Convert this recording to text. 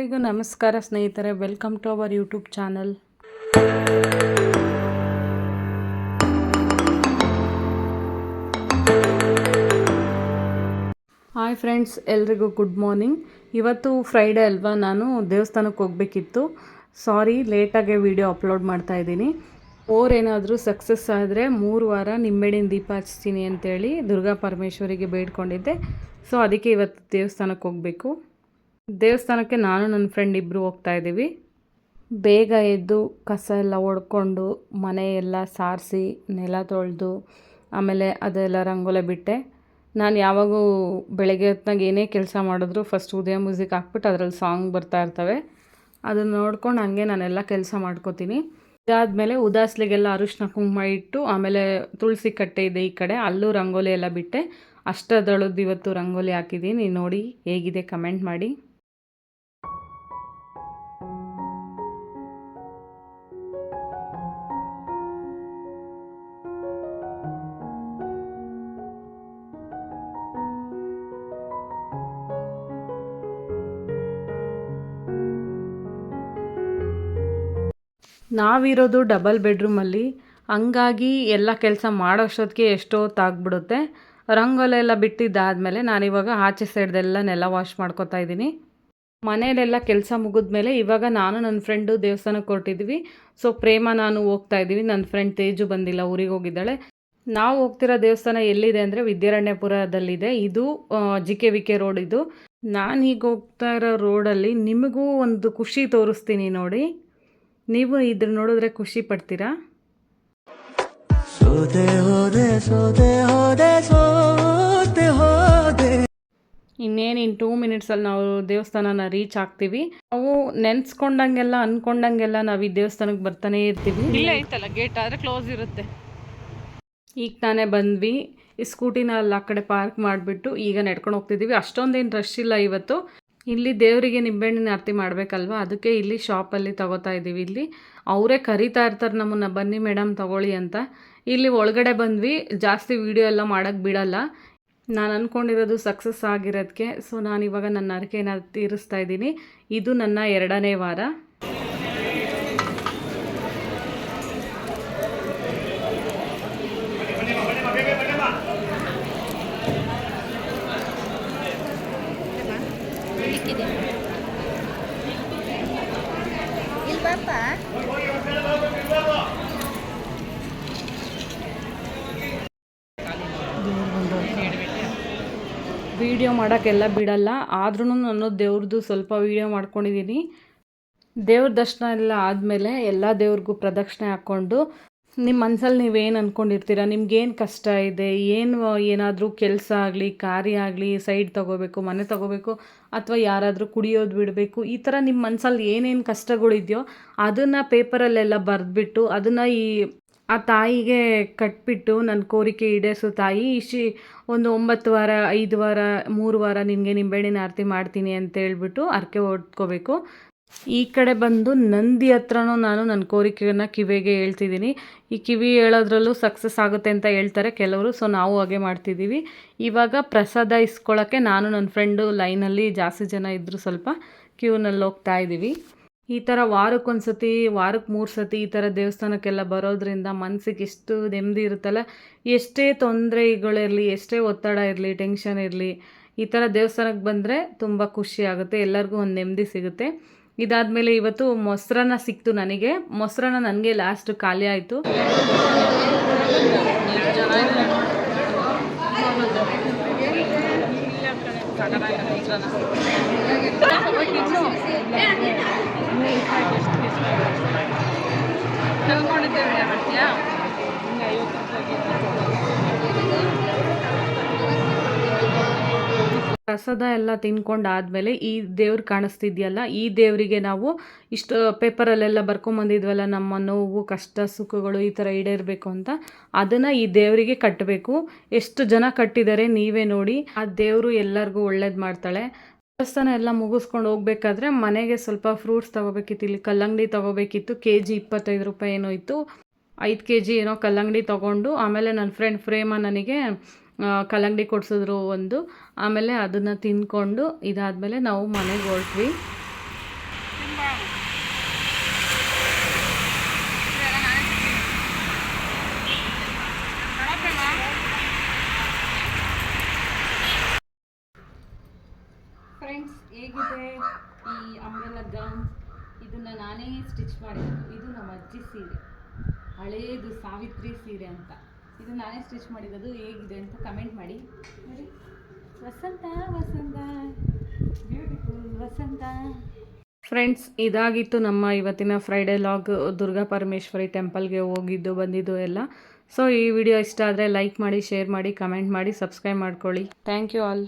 ಎಲ್ರಿಗೂ ನಮಸ್ಕಾರ ಸ್ನೇಹಿತರೆ welcome to our YouTube channel hi friends ಎಲ್ರಿಗೂ ಗುಡ್ ಮಾರ್ನಿಂಗ್ ಇವತ್ತು ಫ್ರೈಡೇ ಅಲ್ವಾ? ನಾನು ದೇವಸ್ಥಾನಕ್ಕೆ ಹೋಗಬೇಕಿತ್ತು. ಸಾರಿ ಲೇಟಾಗೆ ವಿಡಿಯೋ ಅಪ್ಲೋಡ್ ಮಾಡ್ತಾ ಇದ್ದೀನಿ. ಓರ್ ಏನಾದರೂ ಸಕ್ಸಸ್ ಆದರೆ ಮೂರು ವಾರ ನಿಮ್ಮೆಡಿನ ದೀಪ ಹಚ್ತೀನಿ ಅಂತೇಳಿ ದುರ್ಗಾ ಪರಮೇಶ್ವರಿಗೆ ಬೇಡ್ಕೊಂಡಿದ್ದೆ. ಸೊ ಅದಕ್ಕೆ ಇವತ್ತು ದೇವಸ್ಥಾನಕ್ಕೆ ಹೋಗಬೇಕು. ದೇವಸ್ಥಾನಕ್ಕೆ ನಾನು ನನ್ನ ಫ್ರೆಂಡ್ ಇಬ್ಬರು ಹೋಗ್ತಾ ಇದ್ದೀವಿ. ಬೇಗ ಎದ್ದು ಕಸ ಎಲ್ಲ ಒಡ್ಕೊಂಡು ಮನೆ ಎಲ್ಲ ಸಾರಿಸಿ ನೆಲ ತೊಳೆದು ಆಮೇಲೆ ಅದೆಲ್ಲ ರಂಗೋಲೆ ಬಿಟ್ಟೆ. ನಾನು ಯಾವಾಗೂ ಬೆಳಗ್ಗೆ ಹೊತ್ನಾಗ ಏನೇ ಕೆಲಸ ಮಾಡಿದ್ರು ಫಸ್ಟ್ ಉದಯ ಮ್ಯೂಸಿಕ್ ಹಾಕ್ಬಿಟ್ಟು ಅದರಲ್ಲಿ ಸಾಂಗ್ ಬರ್ತಾ ಇರ್ತವೆ. ಅದನ್ನು ನೋಡ್ಕೊಂಡು ಹಂಗೆ ನಾನೆಲ್ಲ ಕೆಲಸ ಮಾಡ್ಕೋತೀನಿ. ಇದಾದಮೇಲೆ ಉದಾಸ್ಲಿಗೆಲ್ಲ ಅರಿಶಿನ ಕುಂಕುಮ ಇಟ್ಟು ಆಮೇಲೆ ತುಳಸಿ ಕಟ್ಟೆ ಇದೆ ಈ ಕಡೆ, ಅಲ್ಲೂ ರಂಗೋಲಿ ಎಲ್ಲ ಬಿಟ್ಟೆ. ಅಷ್ಟದಳದ್ದು ಇವತ್ತು ರಂಗೋಲಿ ಹಾಕಿದ್ದೀನಿ ನೋಡಿ ಹೇಗಿದೆ ಕಮೆಂಟ್ ಮಾಡಿ. ನಾವಿರೋದು ಡಬಲ್ ಬೆಡ್ರೂಮಲ್ಲಿ ಹಂಗಾಗಿ ಎಲ್ಲ ಕೆಲಸ ಮಾಡೋಷ್ಟೊತ್ತಿಗೆ ಎಷ್ಟೊತ್ತಾಗ್ಬಿಡುತ್ತೆ ರಂಗೋಲೆ ಎಲ್ಲ ಬಿಟ್ಟಿದ್ದಾದಮೇಲೆ ನಾನಿವಾಗ ಆಚೆ ಸೈಡ್ದೆಲ್ಲ ನೆಲ ವಾಶ್ ಮಾಡ್ಕೊತಾ ಇದ್ದೀನಿ. ಮನೇಲೆಲ್ಲ ಕೆಲಸ ಮುಗಿದ್ಮೇಲೆ ಇವಾಗ ನಾನು ನನ್ನ ಫ್ರೆಂಡು ದೇವಸ್ಥಾನಕ್ಕೆ ಹೊರಟಿದ್ವಿ. ಸೊ ಪ್ರೇಮ ನಾನು ಹೋಗ್ತಾ ಇದ್ದೀವಿ. ನನ್ನ ಫ್ರೆಂಡ್ ತೇಜು ಬಂದಿಲ್ಲ, ಊರಿಗೆ ಹೋಗಿದ್ದಾಳೆ. ನಾವು ಹೋಗ್ತಿರೋ ದೇವಸ್ಥಾನ ಎಲ್ಲಿದೆ ಅಂದರೆ ವಿದ್ಯಾರಣ್ಯಪುರದಲ್ಲಿದೆ. ಇದು G K V K road ಇದು. ನಾನು ಈಗ ಹೋಗ್ತಾ ಇರೋ ರೋಡಲ್ಲಿ ನಿಮಗೂ ಒಂದು ಖುಷಿ ತೋರಿಸ್ತೀನಿ ನೋಡಿ. ನೀವು ಇದ್ರ ನೋಡಿದ್ರೆ ಖುಷಿ ಪಡ್ತೀರಾ? ಸೋದೆ ಹೋದೆ ಸೋದೆ ಹೋದೆ ಸೋತೆ ಹೋದೆ. ಇನ್ನೇನು ಇನ್ ಟೂ ಮಿನಿಟ್ಸಲ್ಲಿ ನಾವು ದೇವಸ್ಥಾನನ ರೀಚ್ ಆಗ್ತೀವಿ. ನಾವು ನೆನ್ಸ್ಕೊಂಡಂಗೆಲ್ಲ ಅನ್ಕೊಂಡಂಗೆಲ್ಲ ನಾವು ಈ ದೇವಸ್ಥಾನಕ್ಕೆ ಬರ್ತಾನೆ ಇರ್ತೀವಿ. ಇಲ್ಲೇ ಐತಲ್ಲ ಗೇಟ್ ಆದರೆ ಕ್ಲೋಸ್ ಇರುತ್ತೆ. ಈಗ ತಾನೇ ಬಂದ್ವಿ. ಈ ಸ್ಕೂಟಿನ ಅಲ್ಲಿ ಆ ಕಡೆ ಪಾರ್ಕ್ ಮಾಡಿಬಿಟ್ಟು ಈಗ ನಡ್ಕೊಂಡು ಹೋಗ್ತಿದ್ದೀವಿ ಅಷ್ಟೊಂದೇನು ರಶ್ ಇಲ್ಲ ಇವತ್ತು. ಇಲ್ಲಿ ದೇವರಿಗೆ ನಿಂಬೆಹಣ್ಣಿನ ಆರತಿ ಮಾಡಬೇಕಲ್ವ? ಅದಕ್ಕೆ ಇಲ್ಲಿ ಶಾಪಲ್ಲಿ ತಗೋತಾ ಇದ್ದೀವಿ ಇಲ್ಲಿ ಅವರೇ ಕರೀತಾ ಇರ್ತಾರೆ ನಮ್ಮನ್ನು, ಬನ್ನಿ ಮೇಡಮ್ ತಗೊಳ್ಳಿ ಅಂತ. ಇಲ್ಲಿ ಒಳಗಡೆ ಬಂದ್ವಿ. ಜಾಸ್ತಿ ವೀಡಿಯೋ ಎಲ್ಲ ಮಾಡೋಕ್ಕೆ ಬಿಡಲ್ಲ. ನಾನು ಅಂದ್ಕೊಂಡಿರೋದು ಸಕ್ಸಸ್ ಆಗಿರೋದಕ್ಕೆ ಸೊ ನಾನು ಇವಾಗ ನನ್ನ ಅರಿಕೆನ ತೀರಿಸ್ತಾ ಇದ್ದೀನಿ. ಇದು ನನ್ನ ಎರಡನೇ ವಾರ ಇಲ್ಲಿ ಬಾಪ ವೀಡಿಯೋ ಮಾಡೋಕ್ಕೆಲ್ಲ ಬಿಡಲ್ಲ. ಆದ್ರೂ ನಾನು ದೇವ್ರದ್ದು ಸ್ವಲ್ಪ ವೀಡಿಯೋ ಮಾಡ್ಕೊಂಡಿದ್ದೀನಿ ದೇವ್ರ ದರ್ಶನ ಎಲ್ಲ ಆದಮೇಲೆ ಎಲ್ಲ ದೇವ್ರಿಗೂ ಪ್ರದಕ್ಷಿಣೆ ಹಾಕ್ಕೊಂಡು ನಿಮ್ಮ ಮನಸ್ಸಲ್ಲಿ ನೀವೇನು ಅಂದ್ಕೊಂಡಿರ್ತೀರ ನಿಮ್ಗೇನು ಕಷ್ಟ ಇದೆ? ಏನು ಏನಾದರೂ ಕೆಲಸ ಆಗಲಿ, ಕಾರ್ಯ ಆಗಲಿ, ಸೈಡ್ ತೊಗೋಬೇಕು, ಮನೆ ತೊಗೋಬೇಕು, ಅಥವಾ ಯಾರಾದರೂ ಕುಡಿಯೋದು ಬಿಡಬೇಕು, ಈ ಥರ ನಿಮ್ಮ ಮನಸ್ಸಲ್ಲಿ ಏನೇನು ಕಷ್ಟಗಳಿದೆಯೋ ಅದನ್ನು ಪೇಪರಲ್ಲೆಲ್ಲ ಬರೆದ್ಬಿಟ್ಟು, ಅದನ್ನು ಈ ಆ ತಾಯಿಗೆ ಕಟ್ಬಿಟ್ಟು ನನ್ನ ಕೋರಿಕೆ ಈಡೇರಿಸು ತಾಯಿ ಇಶಿ ಒಂದು ಒಂಬತ್ತು ವಾರ, ಐದು ವಾರ, ಮೂರು ವಾರ ನಿನಗೆ ನಿಂಬೆಹಣ್ಣಿನ ಆರತಿ ಮಾಡ್ತೀನಿ ಅಂತ ಹೇಳ್ಬಿಟ್ಟು ಹರಕೆ ಹೊಡ್ಕೋಬೇಕು ಈ ಕಡೆ ಬಂದು ನಂದಿ ಹತ್ರನೂ ನಾನು ನನ್ನ ಕೋರಿಕೆಯನ್ನು ಕಿವಿಗೆ ಹೇಳ್ತಿದ್ದೀನಿ. ಈ ಕಿವಿ ಹೇಳೋದ್ರಲ್ಲೂ ಸಕ್ಸಸ್ ಆಗುತ್ತೆ ಅಂತ ಹೇಳ್ತಾರೆ ಕೆಲವರು ಸೊ ನಾವು ಹಾಗೆ ಮಾಡ್ತಿದ್ದೀವಿ. ಇವಾಗ ಪ್ರಸಾದ ಇಸ್ಕೊಳ್ಳೋಕ್ಕೆ ನಾನು ನನ್ನ ಫ್ರೆಂಡು ಲೈನಲ್ಲಿ ಜಾಸ್ತಿ ಜನ ಇದ್ದರು ಸ್ವಲ್ಪ ಕ್ಯೂನಲ್ಲಿ ಹೋಗ್ತಾ ಇದ್ದೀವಿ ಈ ಥರ ವಾರಕ್ಕೊಂದು ಸತಿ ವಾರಕ್ಕೆ ಮೂರು ಸತಿ ಈ ಥರ ದೇವಸ್ಥಾನಕ್ಕೆಲ್ಲ ಬರೋದ್ರಿಂದ ಮನಸ್ಸಿಗೆ ಎಷ್ಟು ನೆಮ್ಮದಿ ಇರುತ್ತಲ್ಲ, ಎಷ್ಟೇ ತೊಂದರೆಗಳಿರಲಿ, ಎಷ್ಟೇ ಒತ್ತಡ ಇರಲಿ ಟೆನ್ಷನ್ ಇರಲಿ, ಈ ಥರ ದೇವಸ್ಥಾನಕ್ಕೆ ಬಂದರೆ ತುಂಬ ಖುಷಿ ಆಗುತ್ತೆ, ಎಲ್ಲರಿಗೂ ಒಂದು ನೆಮ್ಮದಿ ಸಿಗುತ್ತೆ. ಇದಾದಮೇಲೆ ಇವತ್ತು ಮೊಸರನ್ನ ಸಿಕ್ತು ನನಗೆ, ಮೊಸರನ್ನ ನನಗೆ ಲಾಸ್ಟ್ ಖಾಲಿ ಆಯಿತು. ಪ್ರಸಾದ ಎಲ್ಲ ತಿನ್ಕೊಂಡಾದ್ಮೇಲೆ ಈ ದೇವ್ರು ಕಾಣಿಸ್ತಿದ್ಯಲ್ಲ, ಈ ದೇವರಿಗೆ ನಾವು ಇಷ್ಟು ಪೇಪರಲ್ಲೆಲ್ಲ ಬರ್ಕೊಂಬಂದಿದ್ವಲ್ಲ, ನಮ್ಮ ನೋವು, ಕಷ್ಟ, ಸುಖಗಳು ಈ ಥರ ಈಡೇರಬೇಕು ಅಂತ, ಅದನ್ನು ಈ ದೇವರಿಗೆ ಕಟ್ಟಬೇಕು. ಎಷ್ಟು ಜನ ಕಟ್ಟಿದ್ದಾರೆ ನೀವೇ ನೋಡಿ. ಆ ದೇವರು ಎಲ್ಲರಿಗೂ ಒಳ್ಳೇದು ಮಾಡ್ತಾಳೆ. ದೇವಸ್ಥಾನ ಎಲ್ಲ ಮುಗಿಸ್ಕೊಂಡು ಹೋಗ್ಬೇಕಾದ್ರೆ ಮನೆಗೆ ಸ್ವಲ್ಪ ಫ್ರೂಟ್ಸ್ ತಗೋಬೇಕಿತ್ತು. ಇಲ್ಲಿ ಕಲ್ಲಂಗಡಿ ತಗೋಬೇಕಿತ್ತು. ಕೆ ಜಿ ಇಪ್ಪತ್ತೈದು ರೂಪಾಯಿ ಏನೋ ಇತ್ತು. ಐದು ಕೆ ಜಿ ಏನೋ ಕಲ್ಲಂಗಡಿ ತಗೊಂಡು ಆಮೇಲೆ ನನ್ನ ಫ್ರೆಂಡ್ ಫ್ರೇಮ ನನಗೆ ಕಲ್ಲಂಗಡಿ ಕೊಡಿಸಿದ್ರು ಒಂದು. ಆಮೇಲೆ ಅದನ್ನು ತಿಂದ್ಕೊಂಡು ಇದಾದಮೇಲೆ ನಾವು ಮನೆಗೆ ಹೊರಟ್ವಿ ಫ್ರೆಂಡ್ಸ್ ಹೇಗಿದೆ? ಈ ಅಂಬ್ರೆಲ್ಲ ಗೌನ್ ಇದನ್ನು ನಾನೇ ಸ್ಟಿಚ್ ಮಾಡಿದ್ದು. ಇದು ನಮ್ಮ ಅಜ್ಜಿ ಸೀರೆ. ಹಳೇದು ಸಾವಿತ್ರಿ ಸೀರೆ ಅಂತ. ಇದು ನಾನೇ ಸ್ಟಿಚ್ ಮಾಡಿರೋದು ಹೇಗಿದೆ ಅಂತ ಕಮೆಂಟ್ ಮಾಡಿ. ನೋಡಿ. ವಸಂತ ವಸಂತ. ಬ್ಯೂಟಿಫುಲ್ ವಸಂತ. ಫ್ರೆಂಡ್ಸ್ ಇದಾಗಿತ್ತು ನಮ್ಮ ಇವತ್ತಿನ ಫ್ರೈಡೇ ಲಾಗ್ ದುರ್ಗಾ ಪರಮೇಶ್ವರಿ ಟೆಂಪಲ್ಗೆ ಹೋಗಿದ್ದು ಬಂದಿದ್ದು ಎಲ್ಲ. ಸೊ ಈ ವಿಡಿಯೋ ಇಷ್ಟ ಆದರೆ ಲೈಕ್ ಮಾಡಿ ಶೇರ್ ಮಾಡಿ ಕಮೆಂಟ್ ಮಾಡಿ ಸಬ್ಸ್ಕ್ರೈಬ್ ಮಾಡ್ಕೊಳ್ಳಿ. Thank you all